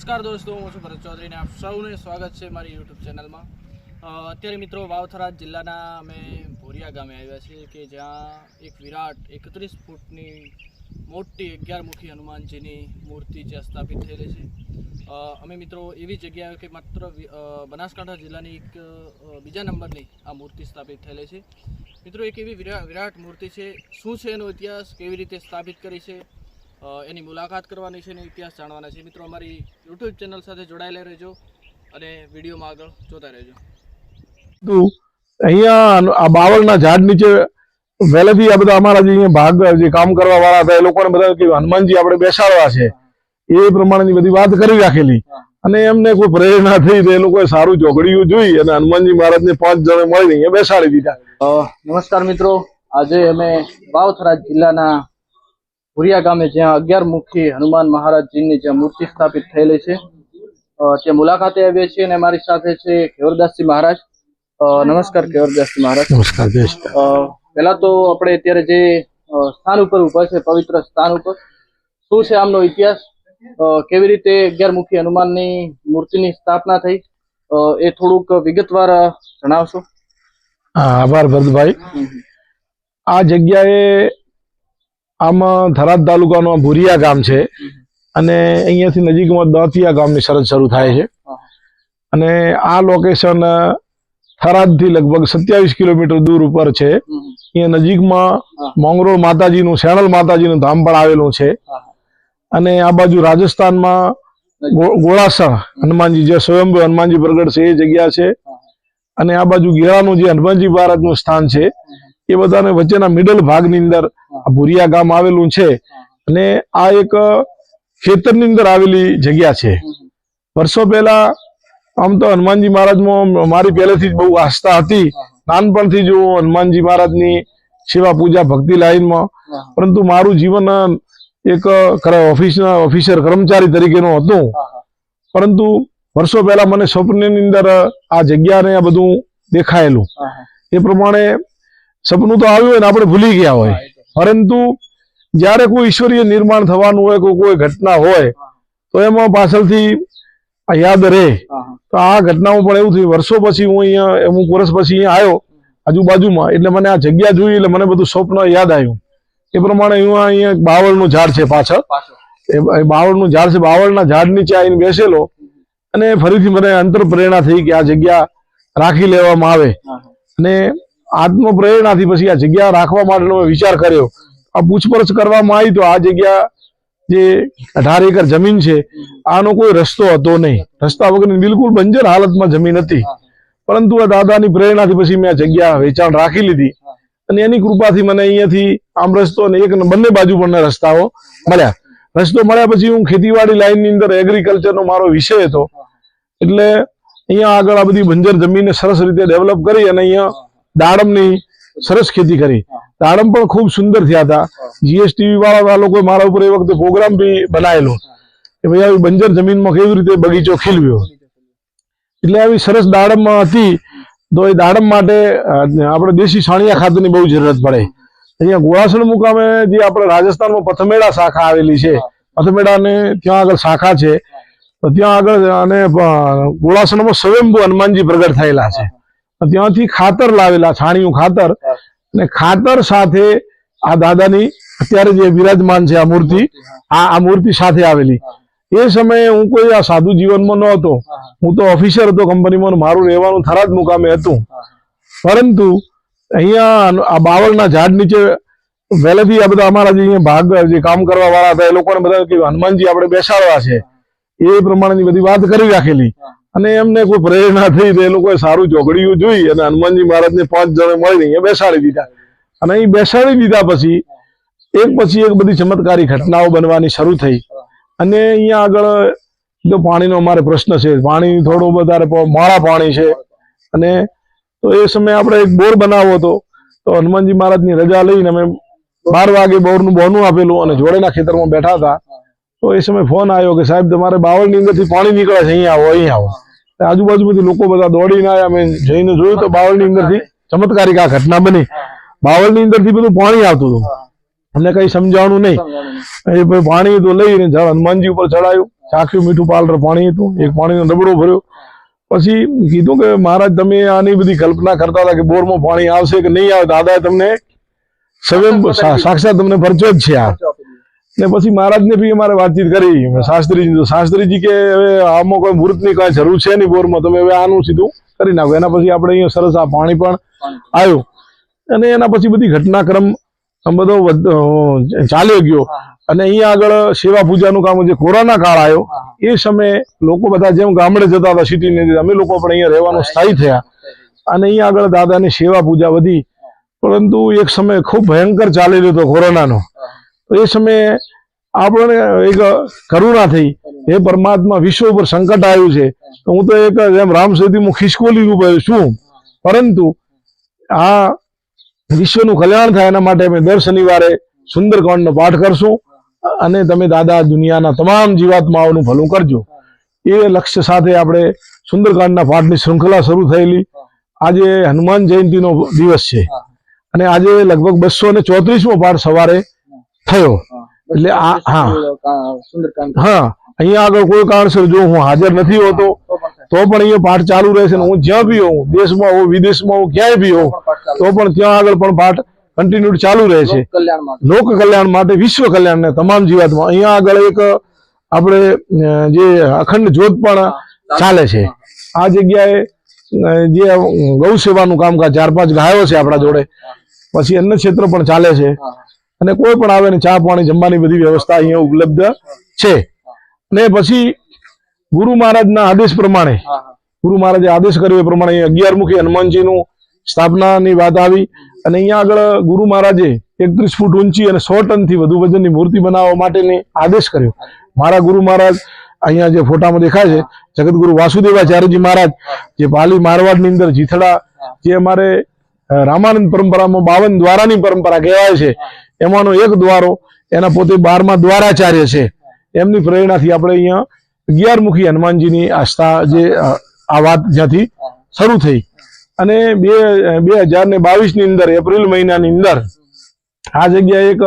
નમસ્કાર દોસ્તો, હું છું ભરત ચૌધરીને આપ સૌને સ્વાગત છે મારી યુટ્યુબ ચેનલમાં. અત્યારે મિત્રો વાવથરા જિલ્લાના અમે ભોરિયા ગામે આવ્યા છીએ કે જ્યાં એક વિરાટ એકત્રીસ ફૂટની મોટી અગિયારમુખી હનુમાનજીની મૂર્તિ જ્યાં સ્થાપિત થયેલી છે. અમે મિત્રો એવી જગ્યાએ કે માત્ર બનાસકાંઠા જિલ્લાની એક બીજા નંબરની આ મૂર્તિ સ્થાપિત થયેલી છે. મિત્રો એક એવી વિરા- વિરાટ મૂર્તિ છે. શું છે એનો ઇતિહાસ? કેવી રીતે સ્થાપિત કરી છે? એની મુલાકાત કરવાની છે અને ઇતિહાસ જાણવાના છે. મિત્રો અમારી યુટ્યુબ ચેનલ સાથે જોડાયેલા રહેજો અને વિડીયોમાં આગળ જોતા રહેજો. અહીંયા આ બાવળના ઝાડ નીચે પહેલેથી આ બધા અમારા જે અહીંયા ભાગ જે કામ કરવા વાળા હતા એ લોકોને બધા કે હનુમાનજી આપણે બેસાડવા છે. એ પ્રમાણેની બધી વાત કરી રાખેલી. અને એમને કોઈ પ્રેરણા થઈ તો એ લોકોએ સારું ચોઘડિયું જોઈ અને હનુમાનજી મહારાજને પાંચ જણે મળીને અહીંયા બેસાડી દીધા. નમસ્કાર મિત્રો. આજે અમે વાવથરા જિલ્લાના ભુરિયા ગામે જ્યાં અગિયાર મુખી હનુમાન મહારાજજીની જ્યાં મૂર્તિ સ્થાપિત થયેલી છે ત્યાં મુલાકાતે આવીએ છીએ અને મારી સાથે છે કેવરદાસજી મહારાજ. નમસ્કાર કેવરદાસજી મહારાજ. નમસ્કાર પહેલા તો આપણે અત્યારે જે સ્થાન ઉપર ઊભા છે પવિત્ર સ્થાન ઉપર શું છે આમનો ઇતિહાસ? કેવી રીતે અગિયાર મુખી હનુમાનની મૂર્તિની સ્થાપના થઈ? એ થોડુંક વિગતવાર જણાવશો? આભાર ભરતભાઈ. આ જગ્યાએ આમાં થરાદ તાલુકાનું ભુરિયા ગામ છે. અને અહીંયાથી નજીકમાં દોતિયા ગામની સરહદ શરૂ થાય છે. અને આ લોકેશન થરાદથી લગભગ સત્યાવીસ કિલોમીટર દૂર ઉપર છે. અહીંયા નજીકમાં મોંગરોળ માતાજીનું શેણલ માતાજીનું ધામ પણ આવેલું છે. અને આ બાજુ રાજસ્થાનમાં ગોળાસણ હનુમાનજી જે સ્વયંભૂ હનુમાનજી પ્રગટ છે એ જગ્યા છે. અને આ બાજુ ગેળાનું જે હનુમાનજી મહારાજનું સ્થાન છે. એ બધાને વચ્ચેના મિડલ ભાગની અંદર ભુરિયા ગામ આવેલું છે. અને આ એક ખેતરની અંદર આવેલી જગ્યા છે. વર્ષો પહેલા આમ તો હનુમાનજી મહારાજમાં મારી પહેલેથી જ બહુ આસ્થા હતી. નાનપણથી જ હું હનુમાનજી મહારાજની સેવા પૂજા ભક્તિ લાઈનમાં પરંતુ મારું જીવન એક ઓફિસના ઓફિસર કર્મચારી તરીકેનું હતું. પરંતુ વર્ષો પહેલા મને સ્વપ્નની અંદર આ જગ્યાને આ બધું દેખાયેલું. એ પ્રમાણે સપનું તો આવ્યું હોય ને આપણે ભૂલી ગયા હોય. પરંતુ જ્યારે કોઈ ઈશ્વરીય નિર્માણ થવાનું હોય કોઈ કોઈ ઘટના હોય તો એમાં પાછળથી યાદ રહે. તો આ ઘટનામાં પણ એવું થયું. વર્ષો પછી હું અહીંયા અમુક વર્ષ પછી અહીંયા આવ્યો આજુબાજુમાં. એટલે મને આ જગ્યા જોઈ એટલે મને બધું સ્વપ્ન યાદ આવ્યું. એ પ્રમાણે હું અહીંયા એક બાવળનું ઝાડ છે પાછળ. એ એ બાવળનું ઝાડ છે. બાવળના ઝાડ નીચે આવીને બેસેલો. અને ફરીથી મને અંતર પ્રેરણા થઈ કે આ જગ્યા રાખી લેવામાં આવે. અને આત્મ પ્રેરણાથી પછી આ જગ્યા રાખવા માટેનો વિચાર કર્યો. આ પૂછપરછ કરવામાં આવી તો આ જગ્યા જે અઢાર એકર જમીન છે, આનો કોઈ રસ્તો હતો નહીં. રસ્તા વગરની બિલકુલ બંજર હાલતમાં જમીન હતી. પરંતુ આ દાદાની પ્રેરણાથી પછી મેં આ જગ્યા વેચાણ રાખી લીધી. અને એની કૃપાથી મને અહીંયાથી આમ રસ્તો અને એક બંને બાજુ પણ રસ્તાઓ મળ્યા. રસ્તો મળ્યા પછી હું ખેતીવાડી લાઈનની અંદર એગ્રીકલ્ચરનો મારો વિષય હતો. એટલે અહીંયા આગળ આ બધી બંજર જમીનને સરસ રીતે ડેવલપ કરી અને અહીંયા દાડમની સરસ ખેતી કરી. દાડમ પણ ખૂબ સુંદર થયા હતા. જીએસટીવી વાળા લોકોએ મારા ઉપર એ વખતે પ્રોગ્રામ બી બનાવેલો. કે ભાઈ આવી બંજર જમીનમાં કેવી રીતે બગીચો ખીલવ્યો. એટલે આવી સરસ દાડમ હતી. તો એ દાડમ માટે આપણે દેશી સાણિયા ખાતરની બહુ જરૂરત પડે. અહીંયા ગોળાસણ મુકામે જે આપણે રાજસ્થાનમાં પથમેડા શાખા આવેલી છે. પથમેડાને ત્યાં આગળ શાખા છે. તો ત્યાં આગળ અને ગોળાસણમાં સ્વયંભૂ હનુમાનજી પ્રગટ થયેલા છે. ત્યાંથી ખાતર લાવેલા છાણિયું ખાતર. અને ખાતર સાથે આ દાદાની અત્યારે જે વિરાજમાન છે આ મૂર્તિ આ આ મૂર્તિ સાથે આવેલી. એ સમયે હું કોઈ આ સાધુ જીવનમાં નહોતો હું તો ઓફિસર હતો કંપનીમાં મારું રહેવાનું થરાદ મુકામે હતું. પરંતુ અહીંયા આ બાવળના ઝાડ નીચે વહેલેથી આ બધા અમારા જે અહીંયા ભાગ જે કામ કરવા વાળા હતા એ લોકોને બધા કે હનુમાનજી આપણે બેસાડવા છે. એ પ્રમાણેની બધી વાત કરી રાખેલી. અને એમને કોઈ પ્રેરણા થઈ તો એ લોકોએ સારું ચોઘડિયું જોઈ અને હનુમાનજી મહારાજને પાંચ જણે મળીને અહીંયા બેસાડી દીધા. અને અહીં બેસાડી દીધા પછી એક પછી એક બધી ચમત્કારી ઘટનાઓ બનવાની શરૂ થઈ. અને અહીંયા આગળ જો પાણીનો અમારે પ્રશ્ન છે પાણી થોડું વધારે માળા પાણી છે. અને તો એ સમયે આપણે એક બોર બનાવો હતો. તો હનુમાનજી મહારાજની રજા લઈને અમે બાર વાગે બોરનું બોનું આપેલું અને જોડેના ખેતરમાં બેઠા હતા. તો એ સમયે ફોન આવ્યો કે સાહેબ તમારે બાવળની અંદરથી પાણી નીકળે છે અહીંયા આવો અહીં આવો. આજુબાજુ આજુબાજુમાંથી લોકો બધા દોડીને આવ્યા મેં જઈને જોયું તો બાવળની અંદરથી ચમત્કારિક આ ઘટના બની. બાવળની અંદરથી બધું પાણી આવતું હતું. અમને કઈ સમજાવવાનું નહીં. એ પાણી તો લઈને હનુમાનજી ઉપર ચડાયું. ચાખ્યું મીઠું પાલર પાણી હતું. એક પાણીનો ડબડો ભર્યો. પછી કીધું કે મહારાજ તમે આની બધી કલ્પના કરતા હતા કે બોરમાં પાણી આવશે કે નહીં આવે? દાદા તમને સ્વયં સા- સાક્ષાત તમને પરચો જ છે આ. ને પછી મહારાજને બી અમારે વાતચીત કરી. શાસ્ત્રીજી શાસ્ત્રીજી કે હવે આમાં કોઈ મુહૂર્તની કાંઈ જરૂર છે નહીં બોરમાં તમે હવે આનું સીધું કરી નાખો. એના પછી આપણે અહીંયા સરસ આ પાણી પણ આવ્યું. અને એના પછી બધી ઘટનાક્રમ બધો ચાલ્યો ગયો. અને અહીંયા આગળ સેવા પૂજાનું કામ જે કોરોના કાળ આવ્યો એ સમયે લોકો બધા જેમ ગામડે જતા હતા સિટીને અમે લોકો પણ અહીંયા રહેવાનું સ્થાયી થયા. અને અહીંયા આગળ દાદાની સેવા પૂજા વધી. પરંતુ એક સમય ખૂબ ભયંકર ચાલી રહ્યો હતો કોરોનાનો. એ સમયે આપણને એક કરુણા થઈ. હે પરમાત્મા, વિશ્વ ઉપર સંકટ આવ્યું છે. તો હું તો એક જેમ રામ સેતુ હું ખિસકોલી રૂપે છું. પરંતુ આ વિશ્વનું કલ્યાણ થાય એના માટે અમે દર શનિવારે સુંદરકાંડનો પાઠ કરશું અને તમે દાદા દુનિયાના તમામ જીવાત્માઓનું ભલું કરજો. એ લક્ષ્ય સાથે આપણે સુંદરકાંડના પાઠની શૃંખલા શરૂ થયેલી. આજે હનુમાન જયંતિનો દિવસ છે. અને આજે લગભગ બસો ને ચોત્રીસમો પાઠ સવારે થયો. એટલે આ હા. હા. અહીંયા આગળ કોઈ કારણસર જો હું હાજર નથી હોતો તો પણ અહીંયા પાઠ ચાલુ રહેશે ને હું. જ્યાં બી હોઉં દેશમાં હોઉં વિદેશમાં હોઉં ક્યાંય બી હોઉં તો પણ ત્યાં આગળ પણ પાઠ કન્ટિન્યુ ચાલુ રહે છે. લોક કલ્યાણ માટે વિશ્વ કલ્યાણ ને તમામ જીવાતમાં. અહીંયા આગળ એક આપણે જે અખંડ જ્યોત પણ ચાલે છે. આ જગ્યાએ જે ગૌ સેવાનું કામકાજ ચાર પાંચ ગાયો છે આપણા જોડે. પછી અન્ન ક્ષેત્ર પણ ચાલે છે. અને કોઈ પણ આવે ને ચા પાણી જમવાની બધી વ્યવસ્થા અહીંયા ઉપલબ્ધ છે. ને પછી ગુરુ મહારાજના આદેશ પ્રમાણે ગુરુ મહારાજે આદેશ કર્યો એ પ્રમાણે અગિયારમુખી હનુમાનજીનું સ્થાપનાની વાત આવી અને અહીંયા આગળ ગુરુ મહારાજે એકત્રીસ ફૂટ ઊંચી અને સો ટનથી વધુ વજનની મૂર્તિ બનાવવા માટેની આદેશ કર્યો. મારા ગુરુ મહારાજ અહીંયા જે ફોટામાં દેખાય છે જગતગુરુ વાસુદેવાચાર્યજી મહારાજ જે પાલી મારવાડની અંદર જીથડા જે અમારે રામાનંદ પરંપરામાં બાવન દ્વારાની પરંપરા કહેવાય છે એમાંનો એક દ્વારો એના પોતે બારમા દ્વારાચાર્ય છે. એમની પ્રેરણાથી આપણે અહીંયા અગિયારમુખી હનુમાનજીની આસ્થા જે આ વાત જ્યાંથી શરૂ થઈ. અને બે બે હજાર ને બાવીસની અંદર, એપ્રિલ મહિનાની અંદર, આ જગ્યાએ એક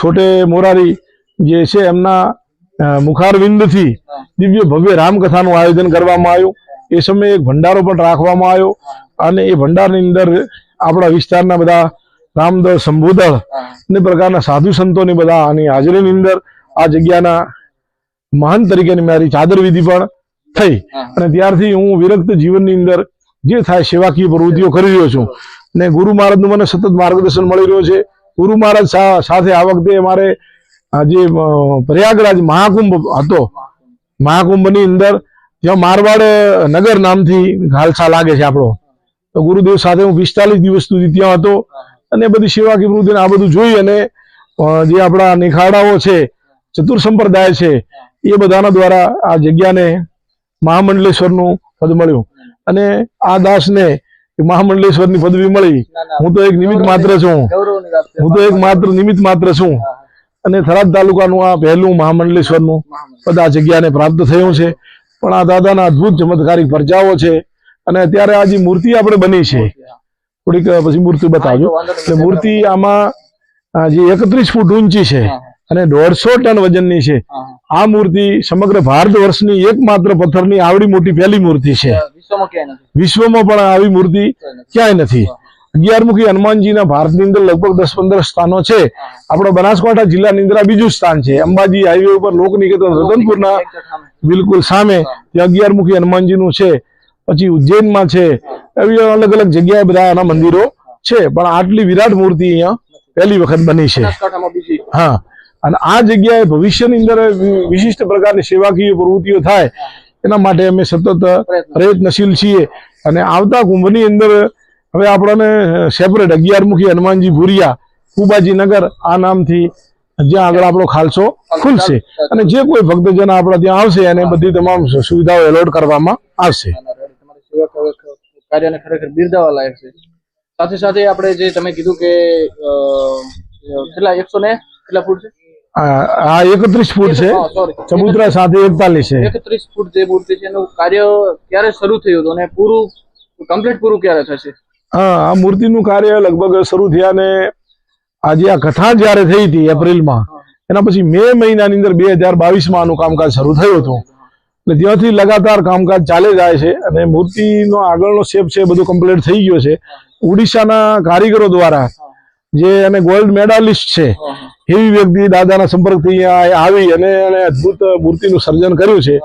છોટે મોરારી જે છે એમના મુખારવિંદથી દિવ્ય ભવ્ય રામકથાનું આયોજન કરવામાં આવ્યું. એ સમયે એક ભંડારો પણ રાખવામાં આવ્યો. અને એ ભંડારની અંદર આપણા વિસ્તારના બધા રામદળ સંબોધળ અને પ્રકારના સાધુ સંતોની બધા આની હાજરીની અંદર આ જગ્યાના મહાન તરીકેની મારી ચાદર વિધિ પણ થઈ. અને ત્યારથી હું વિરક્ત જીવનની અંદર જે થાય સેવાકીય પ્રવૃત્તિઓ કરી રહ્યો છું. ને ગુરુ મહારાજનું મને સતત માર્ગદર્શન મળી રહ્યું છે. ગુરુ મહારાજ સાથે આ વખતે અમારે જે પ્રયાગરાજ મહાકુંભ હતો. મહાકુંભની અંદર જ્યાં મારવાડ નગર નામથી ખાલસા લાગે છે આપણો. તો ગુરુદેવ સાથે હું પિસ્તાલીસ દિવસ સુધી ત્યાં હતો. અને બધી સેવાકીય પ્રવૃત્તિ આ બધું જોઈ અને જે આપણા નિખાડાઓ છે ચતુર સંપ્રદાય છે એ બધાના દ્વારા આ જગ્યાને મહામંડલેશ્વરનું પદ મળ્યું. અને આ દાસને મહામંડલેશ્વરની પદવી મળી. હું તો એક નિમિત્ત માત્ર છું. હું તો એક માત્ર નિમિત્ત માત્ર છું. અને થરાદ તાલુકાનું આ પહેલું મહામંડલેશ્વરનું પદ આ જગ્યાને પ્રાપ્ત થયું છે. પણ આ દાદાના અદ્ભુત ચમત્કારિક પરચાઓ છે. અને અત્યારે આ જે મૂર્તિ આપણે બની છે થોડીક પછી મૂર્તિ બતાવજો. એટલે મૂર્તિ આમાં જે એકત્રીસ ફૂટ ઊંચી છે અને દોઢસો ટન વજનની છે. આ મૂર્તિ સમગ્ર ભારત વર્ષની એકમાત્ર પથ્થરની આવડી મોટી પહેલી મૂર્તિ છે. વિશ્વમાં પણ આવી મૂર્તિ ક્યાંય નથી. અગિયારમુખી હનુમાનજીના ભારતની અંદર લગભગ દસ પંદર સ્થાનો છે. આપણો બનાસકાંઠા જિલ્લાની અંદર આ બીજું સ્થાન છે. અંબાજી હાઈવે ઉપર લોકનિકેતન રતનપુરના એક બિલકુલ સામે. ત્યાં અગિયારમુખી હનુમાનજીનું છે. પછી ઉજ્જૈનમાં છે. એવી અલગ અલગ જગ્યાએ બધા એના મંદિરો છે. પણ આટલી વિરાટ મૂર્તિ અહીંયા પહેલી વખત બની છે. હા. અને આ જગ્યાએ ભવિષ્યની અંદર વિશિષ્ટ પ્રકારની સેવાકીય પ્રવૃત્તિઓ થાય એના માટે અમે સતત પ્રયત્નશીલ છીએ. અને આવતા કુંભની અંદર હવે આપણને સેપરેટ અગિયારમુખી હનુમાનજી ભુરિયા કુબાજી નગર આ નામથી જ્યાં આગળ આપણો ખાલસો ખુલશે. અને જે કોઈ ભક્તજન આપણા ત્યાં આવશે એને બધી તમામ સુવિધાઓ એલોટ કરવામાં આવશે. કાર્યને ખરેખર બિરદાવવા લાયક છે. સાથે સાથે આપણે જે તમે કીધું કે કેટલા એકસો ને કેટલા ફૂટ છે? આ આ એકત્રીસ ફૂટ છે. ચબુતરા સાથે એકતાલીસ છે. એકત્રીસ ફૂટ જે મૂર્તિ છે એનું કાર્ય ક્યારે શરૂ થયું હતું અને પૂરું કમ્પ્લીટ પૂરું ક્યારે થશે? હા આ મૂર્તિનું કાર્ય લગભગ શરૂ થયા ને આજે આ કથા જ્યારે થઈ હતી એપ્રિલમાં એના પછી મે મહિનાની અંદર બે હજાર બાવીસમાં આનું કામકાજ શરૂ થયું હતું. એટલે ત્યાંથી લગાતાર કામકાજ ચાલે જાય છે અને મૂર્તિનો આગળનો શેપ છે એ બધું કમ્પ્લીટ થઈ ગયો છે ઓડિશાના કારીગરો દ્વારા જે અને ગોલ્ડ મેડાલિસ્ટ છે એવી વ્યક્તિ દાદાના સંપર્કથી અહીંયા આવી અને એને અદ્ભુત મૂર્તિનું સર્જન કર્યું છે.